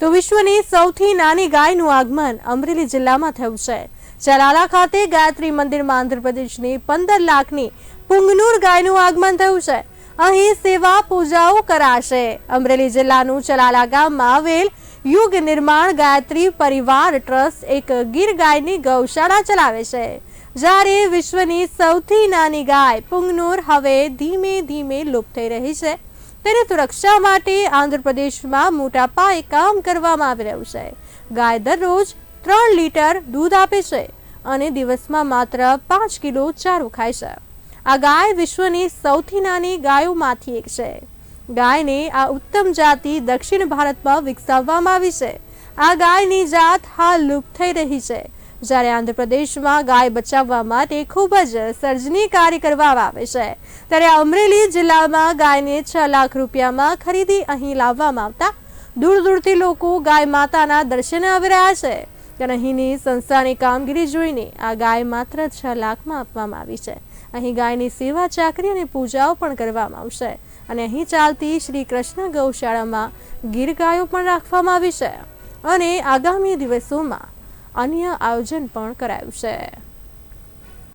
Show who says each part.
Speaker 1: તો વિશ્વની સૌથી નાની ગાયનું આગમન અમરેલી જિલ્લામાં થયું છે. ચરાલા ખાતે ગાયત્રી મંદિરમાં આંધ્રપ્રદેશની પંદર લાખની પુંગનુર ગાયનું આગમન થયું છે. અહીં સેવા પૂજાઓ કરાશે. અમરેલી જિલ્લાનું ચલાલા ગામમાં આવેલ યુગ નિર્માણ ગાયત્રી પરિવાર ટ્રસ્ટ એક ગીર ગાયની ગૌશાળા ચલાવે છે. જ્યારે વિશ્વની સૌથી નાની ગાય પુંગનુર હવે ધીમે ધીમે લુપ્ત થઈ રહી છે. તેની સુરક્ષા માટે આંધ્રપ્રદેશમાં મોટા પાયે કામ કરવામાં આવી રહ્યું છે. ગાય દરરોજ ત્રણ લીટર દૂધ આપે છે અને દિવસમાં માત્ર પાંચ કિલો ચારો ખાય છે. આ ગાય વિશ્વની સૌથી નાની ગાયોમાંથી એક છે. ગાયને આ ઉત્તમ જાતિ દક્ષિણ ભારતમાં વિકસાવવામાં આવી છે. આ ગાયની જાત હાલ લુપ્ત થઈ રહી છે. જ્યારે આંધ્રપ્રદેશમાં ગાય બચાવવા માટે ખૂબ જ સર્જની કાર્ય કરવામાં આવે છે. ત્યારે અમરેલી જિલ્લામાં ગાયને છ લાખ રૂપિયામાં ખરીદી અહીં લાવવામાં આવતા દૂર દૂરથી લોકો ગાય માતાના દર્શને આવી રહ્યા છે. ત્યારે અહીંની સંસ્થાની કામગીરી જોઈને આ ગાય માત્ર છ લાખમાં આપવામાં આવી છે. અહીં ગાયની સેવા, ચાકરી અને પૂજાઓ પણ કરવામાં આવશે. અને અહીં ચાલતી શ્રી કૃષ્ણ ગૌશાળામાં ગીર ગાયો પણ રાખવામાં આવી છે. અને આગામી દિવસોમાં અન્ય આયોજન પણ કરાયું છે.